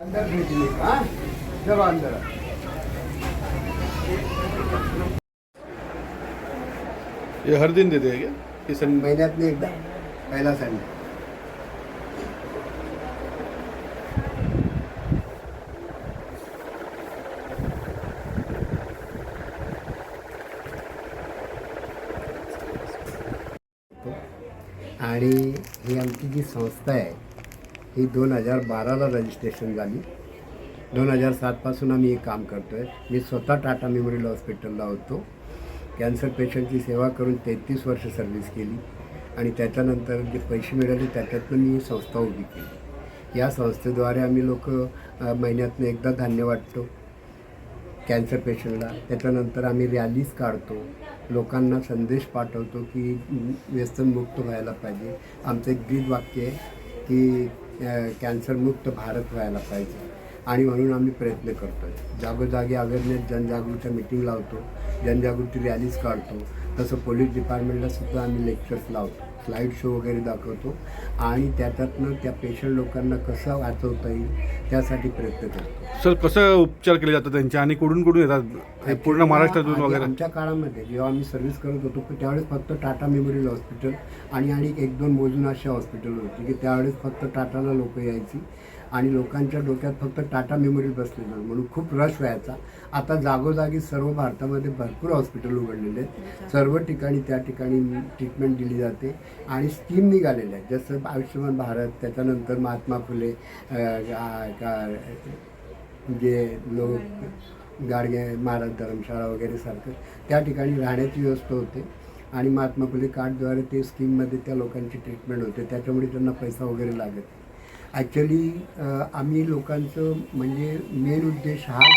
अंदर भेजने का चलो अंदर ये हर दिन देते हैं क्या? कि सन महिन्यात एकदा पहिला संडे आणि ही आमची जी संस्था आहे ही दोन हजार बाराला रजिस्ट्रेशन झाली. दोन हजार सातपासून आम्ही हे काम करतो आहे मी स्वतः टाटा मेमोरियल हॉस्पिटलला होतो. कॅन्सर पेशंटची सेवा करून तेहतीस वर्ष सर्व्हिस केली. आणि त्याच्यानंतर जे पैसे मिळाले त्याच्यातून मी ही संस्था उभी केली. या संस्थेद्वारे आम्ही लोक महिन्यातनं एकदा धान्य वाटतो. कॅन्सर पेशंटला त्याच्यानंतर आम्ही रॅलीज काढतो. लोकांना संदेश पाठवतो की व्यसनमुक्त व्हायला पाहिजे. आमचं एक गीत वाक्य आहे की कॅन्सरमुक्त भारत व्हायला पाहिजे. आणि म्हणून आम्ही प्रयत्न करतो आहे जागोजागी अवेअरनेस जनजागृतीच्या मिटिंग लावतो. जनजागृती रॅलीज काढतो. तसं पोलीस डिपार्टमेंटला सुद्धा आम्ही लेक्चर्स लावतो. स्लाईड शो वगैरे दाखवतो. आणि त्याच्यातनं त्या पेशंट लोकांना कसं वाचवता येईल त्यासाठी प्रयत्न करतो. सर कसं उपचार केले जातात त्यांचे आणि कुठून कुठून येतात? हे पूर्ण महाराष्ट्रातून आधी वगैरे. आमच्या काळामध्ये जेव्हा आम्ही सर्व्हिस करत होतो त्यावेळेस फक्त टाटा मेमोरियल हॉस्पिटल आणि आणि एक दोन मोजून अशा हॉस्पिटल होती की त्यावेळेस फक्त टाटाला लोक यायची आणि लोकांच्या डोक्यात फक्त टाटा मेमोरियल बसलेलं म्हणून खूप रश व्हायचा. आता जागोजागी सर्व भारतामध्ये भरपूर हॉस्पिटल उघडलेले आहेत. सर्व ठिकाणी त्या ठिकाणी ट्रीटमेंट दिली जाते आणि स्कीम निघालेल्या आहेत. जसं आयुष्यमान भारत त्याच्यानंतर महात्मा फुले अं, जे लोक गाडगे महाराज धर्मशाळा वगैरे सारखं त्या ठिकाणी राहण्याची व्यवस्था होते. आणि महात्मा फुले कार्डद्वारे ते स्कीममध्ये त्या लोकांची ट्रीटमेंट होते. त्याच्यामुळे त्यांना पैसा वगैरे लागत नाही. ॲक्च्युली आम्ही लोकांचं म्हणजे मेन उद्देश हाच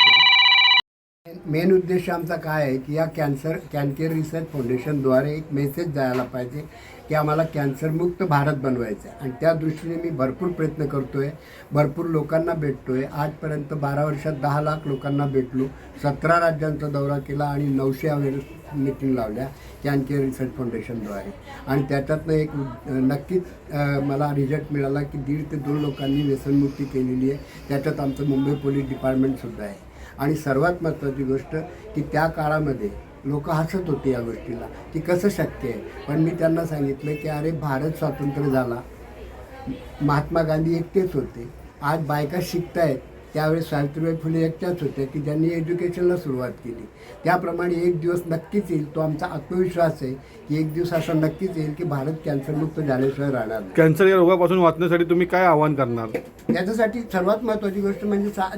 मेन उद्देश आमचा काय आहे की या कॅन्सर कॅनकेअर रिसर्च फाउंडेशनद्वारे एक मेसेज जायला पाहिजे की आम्हाला कॅन्सरमुक्त भारत बनवायचं आहे आणि त्या दृष्टीने मी भरपूर प्रयत्न करतो आहे भरपूर लोकांना भेटतो आहे आजपर्यंत बारा वर्षात दहा लाख लोकांना भेटलो सतरा राज्यांचा दौरा केला आणि नऊशे अवेअरनेस मीटिंग लावल्या कॅनकेअर रिसर्च फाउंडेशनद्वारे. आणि त्याच्यातनं एक नक्कीच मला रिझल्ट मिळाला की दीड ते दोन लोकांनी व्यसनमुक्ती केलेली आहे. त्याच्यात आमचं मुंबई पोलीस डिपार्टमेंटसुद्धा आहे. आणि सर्वात महत्त्वाची गोष्ट की त्या काळामध्ये लोक हसत होते या गोष्टीला. की कसं शक्य आहे? पण मी त्यांना सांगितलं की अरे भारत स्वातंत्र्य झाला. महात्मा गांधी एकटेच होते. आज बायका शिकतायत. त्यावेळेस सावित्रीबाई फुले एकट्याच होत्या की ज्यांनी एज्युकेशनला सुरुवात केली. त्याप्रमाणे एक दिवस नक्कीच येईल तो आमचा आत्मविश्वास आहे की एक दिवस असा नक्कीच येईल की भारत कॅन्सरमुक्त झाल्याशिवाय राहणार नाही. कॅन्सर या रोगापासून वाचण्यासाठी तुम्ही काय आवाहन करणार? याच्यासाठी सर्वात महत्त्वाची गोष्ट म्हणजे सा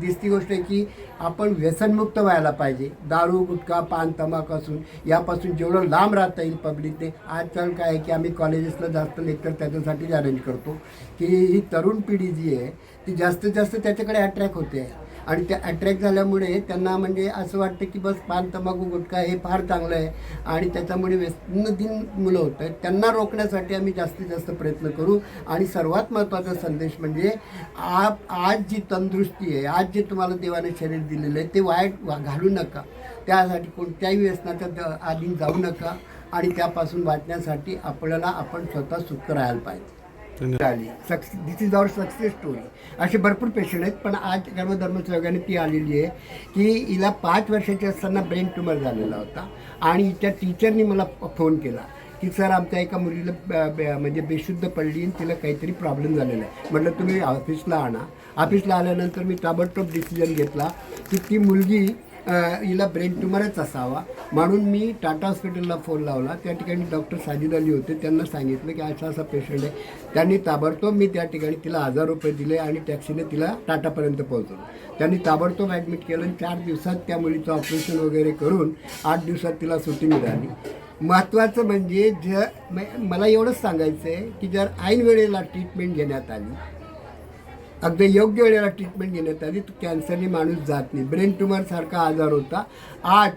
दिसती गोष्ट आहे की आपण व्यसनमुक्त व्हायला पाहिजे. दारू गुटखा पान असून यापासून जेवढं लांब राहता येईल पब्लिक ते. आजकाल काय आहे की आम्ही कॉलेजेसला जास्त लेक्चर त्याच्यासाठीच अरेंज करतो. की ही तरुण पिढी जी आहे ती जास्तीत जास्त त्याच्याकडे अट्रॅक्ट होते. आणि त्या अट्रॅक्ट झाल्यामुळे त्यांना म्हणजे असं वाटतं की बस पान तंबाखू गुटखा हे फार चांगलं आहे. आणि त्याच्यामुळे व्यसनधीन मुलं होत आहेत. त्यांना रोखण्यासाठी आम्ही जास्तीत जास्त प्रयत्न करू. आणि सर्वात महत्त्वाचा संदेश म्हणजे आप आज जी तंदुरुस्ती आहे आज जे तुम्हाला देवाने शरीर दिलेलं आहे ते वाईट वा- घालू नका. त्यासाठी कोणत्याही व्यसनाच्या द- आधी जाऊ नका. आणि त्यापासून वाचण्यासाठी आपल्याला आपण स्वतः सुख राहायला पाहिजे. आली. Success this is our success story असे भरपूर पेशंट आहेत पण आज कर्मधर्मसयोगाने ती आलेली आहे की हिला पाच वर्षाची असताना ब्रेन ट्युमर झालेला होता. आणि त्या टीचरनी मला फोन केला की सर आमच्या एका मुलीला म्हणजे बेशुद्ध पडली आणि तिला काहीतरी प्रॉब्लेम झालेला आहे. म्हटलं तुम्ही ऑफिसला आणा. ऑफिसला आल्यानंतर मी ताबडतोब डिसिजन घेतला की ती मुलगी हिला ब्रेन ट्युमरच असावा. म्हणून मी टाटा हॉस्पिटलला फोन लावला. त्या ठिकाणी डॉक्टर साजिद अली होते. त्यांना सांगितलं की असा असा पेशंट आहे. त्यांनी ताबडतोब मी त्या ठिकाणी तिला हजार रुपये दिले आणि टॅक्सीने तिला टाटापर्यंत पोहोचवलं. त्यांनी ताबडतोब ॲडमिट केलं आणि चार दिवसात त्या मुलीचं ऑपरेशन वगैरे करून आठ दिवसात तिला सुट्टी मिळाली. महत्त्वाचं म्हणजे ज म- मला एवढंच सांगायचं आहे की जर ऐन वेळेला ट्रीटमेंट घेण्यात आली अगदी योग्य वेळेला ट्रीटमेंट घेण्यात आली तर कॅन्सरने माणूस जात नाही. ब्रेन ट्युमरसारखा आजार होता. आज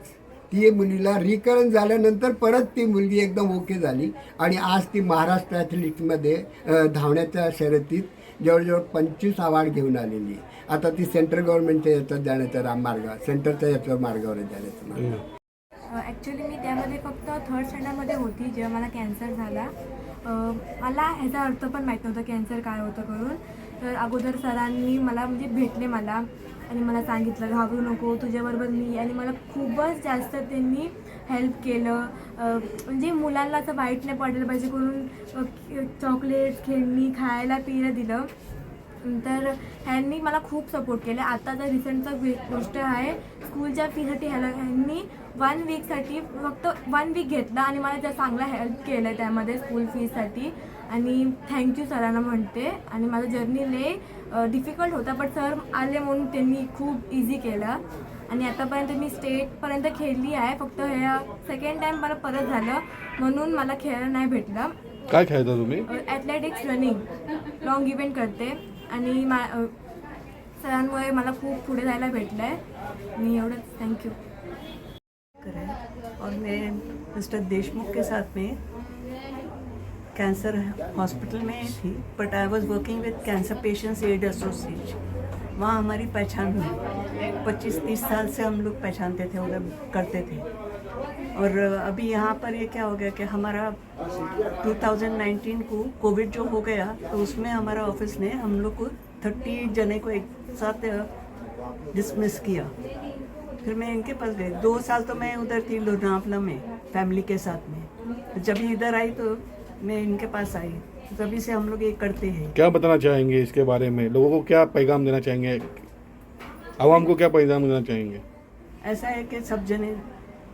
ती मुलीला रिकरण झाल्यानंतर परत ती मुलगी एकदम ओके झाली. आणि आज ती महाराष्ट्र ॲथलेटिक्समध्ये अ, धावण्याच्या शर्यतीत जवळजवळ पंचवीस अवॉर्ड घेऊन आलेली आहे. आता ती सेंट्रल गव्हर्नमेंटच्या याच्यात जाण्याचा राम मार्ग सेंटरच्या याच्यावर मार्गावर जाण्याचा मार्ग. ॲक्च्युली मी त्यामध्ये फक्त थर्ड स्टँडर्डमध्ये होती जेव्हा मला कॅन्सर झाला. मला ह्याचा अर्थ पण माहीत नव्हता कॅन्सर काय होतं करून. तर अगोदर सरांनी मला म्हणजे भेटले मला आणि मला सांगितलं घाबरू नको तुझ्याबरोबर मी आणि मला खूपच जास्त त्यांनी हेल्प केलं. म्हणजे मुलांना असं वाईट नाही पडलं पाहिजे करून चॉकलेट खेळणी खायला पियला दिलं. तर ह्यांनी मला खूप सपोर्ट केला. आता तर रिसेंटचा गोष्ट आहे स्कूलच्या फीसाठी ह्याला ह्यांनी वन वीकसाठी फक्त वन वीक घेतला आणि मला त्या चांगला हेल्प केलं आहे त्यामध्ये स्कूल फीसाठी आणि थँक्यू सरांना म्हणते. आणि माझा जर्नी लय डिफिकल्ट होता बट सर आले म्हणून त्यांनी खूप इझी केलं. आणि आतापर्यंत मी स्टेटपर्यंत खेळली आहे. फक्त ह्या सेकंड टाईम मला परत झालं. म्हणून मला खेळायला नाही भेटलं. काय खेळता तुम्ही? ॲथलेटिक्स रनिंग लॉंग इव्हेंट करते. आणि मा सरांमुळे मला खूप पुढे जायला भेटलं आहे आणि एवढंच थँक्यू करें और मैं मिस्टर देशमुख के साथ में कैंसर हॉस्पिटल में थी but I was working with cancer patients aid association वहाँ हमारी पहचान हुई। पच्चीस तीस साल से हम लोग पहचानते थे, उधर करते थे। और अभी यहाँ पर ये क्या हो गया कि हमारा 2019 को कोविड जो हो गया तो उसमें हमारा ऑफ़िस ने हम लोग को 30 जने को एक साथ डिसमिस किया। फिर मैं इनके पास गई। दो साल तो मैं उधर थी लोनावला में फैमिली के साथ में। जब इधर आई तो मैं इनके पास आई। तभी से हम लोग ये करते हैं। क्या बताना चाहेंगे इसके बारे में? लोगों को क्या पैगाम देना चाहेंगे? आवाम को क्या पैगाम देना चाहेंगे? ऐसा है कि सब जने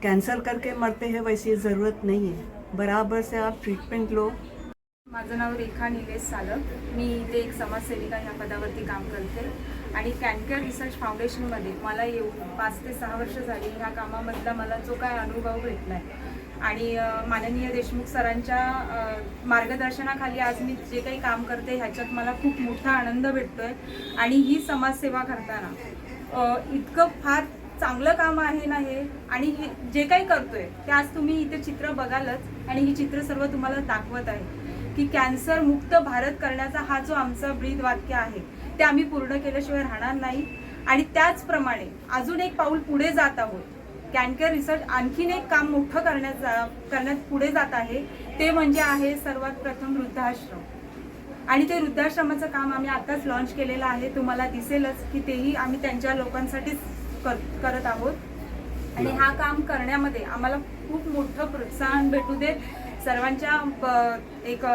कैंसर करके मरते हैं वैसी ज़रूरत नहीं है। बराबर से आप ट्रीटमेंट लो। माझं नाव रेखा निलेश सालक. मी इथे एक समाजसेविका ह्या पदावरती काम करते. आणि कॅनकेअर रिसर्च फाउंडेशनमध्ये मला येऊन पाच ते सहा वर्ष झाली. ह्या कामामधला मला जो काय अनुभव भेटला आहे आणि माननीय देशमुख सरांच्या मार्गदर्शनाखाली आज मी जे काही काम करते ह्याच्यात मला खूप मोठा आनंद भेटतो आहे आणि ही समाजसेवा करताना इतकं फार चांगलं काम आहे ना हे? आणि हे जे काही करतोय ते आज तुम्ही इथे चित्र बघालच आणि ही चित्र सर्व तुम्हाला दाखवत आहे की कॅन्सर मुक्त भारत करण्याचा हा जो आमचा ब्रीद वाक्य आहे ते आम्ही पूर्ण केल्याशिवाय राहणार नाही. आणि त्याचप्रमाणे अजून एक पाऊल पुढे जात आहोत. कॅनकेअर रिसर्च आणखीन एक काम मोठं करण्याचा करण्यात पुढे जात आहे ते म्हणजे आहे सर्वात प्रथम वृद्धाश्रम. आणि ते वृद्धाश्रमाचं काम आम्ही आताच लॉन्च केलेलं आहे तुम्हाला दिसेलच की तेही आम्ही त्यांच्या लोकांसाठीच कर करत आहोत. आणि हा काम करण्यामध्ये आम्हाला खूप मोठं प्रोत्साहन भेटू देत. सर्वांच्या एक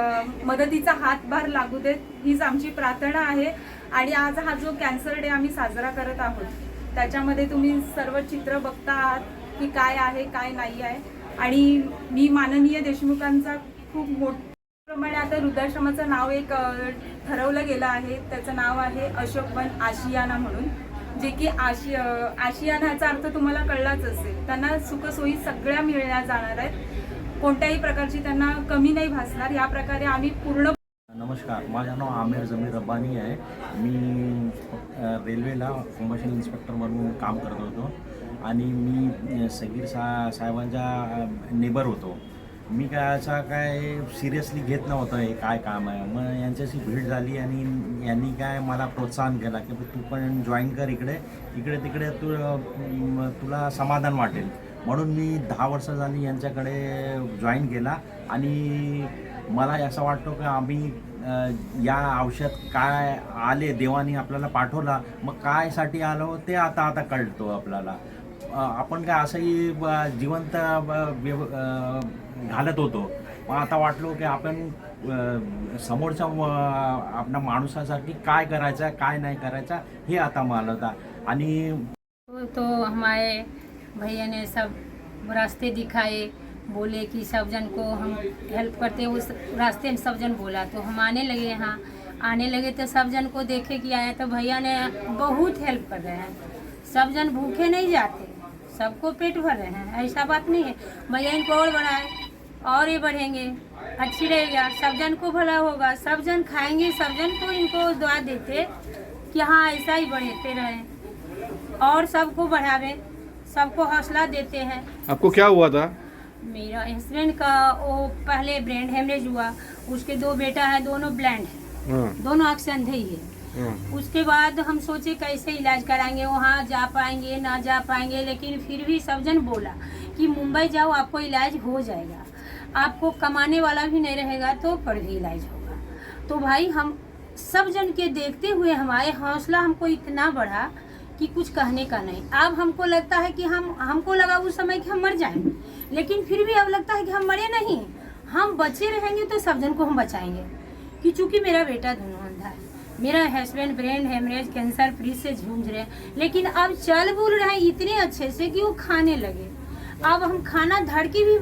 मदतीचा हातभार लागू देत. हीच आमची प्रार्थना आहे. आणि आज हा जो कॅन्सर डे आम्ही साजरा करत आहोत त्याच्यामध्ये तुम्ही सर्व चित्र बघता आहात की काय आहे काय नाही आहे. आणि मी माननीय देशमुखांचा खूप मोठ्या प्रमाणे आता वृद्धाश्रमाचं नाव एक ठरवलं गेलं आहे. त्याचं नाव आहे अशोक वन आशियाना म्हणून. जे की आशि आशियान ह्याचा अर्थ तुम्हाला कळलाच असेल. त्यांना सुखसोयी सगळ्या मिळल्या जाणार आहेत. कोणत्याही प्रकारची त्यांना कमी नाही भासणार. या प्रकारे आम्ही पूर्ण नमस्कार माझं नाव आमिर जमीर रब्बानी आहे. मी रेल्वेला कमर्शियल इन्स्पेक्टर म्हणून काम करत होतो. आणि मी सगीर सा साहेबांचा नेबर होतो. मी काय असा काय सिरियसली घेत नव्हतं हे काय काम आहे? मग यांच्याशी भेट झाली आणि यांनी काय मला प्रोत्साहन केला की तू पण जॉईन कर इकडे इकडे तिकडे तू तुला समाधान वाटेल. म्हणून मी दहा वर्ष झाली यांच्याकडे जॉईन केला आणि मला असं वाटतो की आम्ही या औषध काय आले देवाने आपल्याला पाठवला मग कायसाठी आलो ते आता आता कळतो आपल्याला. आपण काय असंही जिवंत व्यव- घालत होतो. मग आता वाटलो की आपण समोरच्या आपल्या माणसासाठी काय करायचं काय नाही करायचं हे आता मला होता आणि तो, तो हमारे भैया ने सब रास्ते दिखाए बोले कि सब जन को हम हेल्प करते उस रास्ते में सब जन बोला तो हम आने लगे यहाँ आने लगे तो सब जन को देखे कि आया तो भैया ने बहुत हेल्प कर रहे हैं। सब जन भूखे नहीं जाते सबको पेट भर रहे हैं ऐसा बात नहीं है। भैया इनको और बढ़ाए। और ये बढ़ेंगे। अच्छी रहेगा। सब जन को भला होगा। सब जन खाएँगे सब जन तो इनको दुआ देते कि हाँ ऐसा ही बढ़ते रहें। और सबको बढ़ावे सबको हौसला देते हैं। आपको क्या हुआ था? मेरा हस्बैंड का वो पहले ब्रेन हेमरेज हुआ। उसके दो बेटा है दोनों ब्लैंड है। हाँ। दोनों आँख से अंधे ही है। हाँ। उसके बाद हम सोचे कैसे इलाज कराएँगे वहाँ जा पाएँगे ना जा पाएँगे लेकिन फिर भी सब जन बोला कि मुंबई जाओ आपको इलाज हो जाएगा। आपको कमाने वाला भी नहीं रहेगा तो फर्जी इलाज होगा। तो भाई, हम सब जन के देखते हुए हमारे हौसला हमको इतना बढ़ा कि कुछ कहने का नहीं। अब हमको लगता है कि हम, हमको लगा उस समय कि हम मर जाएँगे लेकिन फिर भी अब लगता है कि हम मरे नहीं। हम बचे रहेंगे तो सब जन को हम बचाएँगे। कि चूँकि मेरा बेटा दोनों अंधा है, मेरा husband brain haemorrhage cancer free से जूझ रहे हैं, लेकिन अब चल बुल रहे हैं इतने अच्छे से कि वो खाने लगे। अब हम खाना धड़ की भी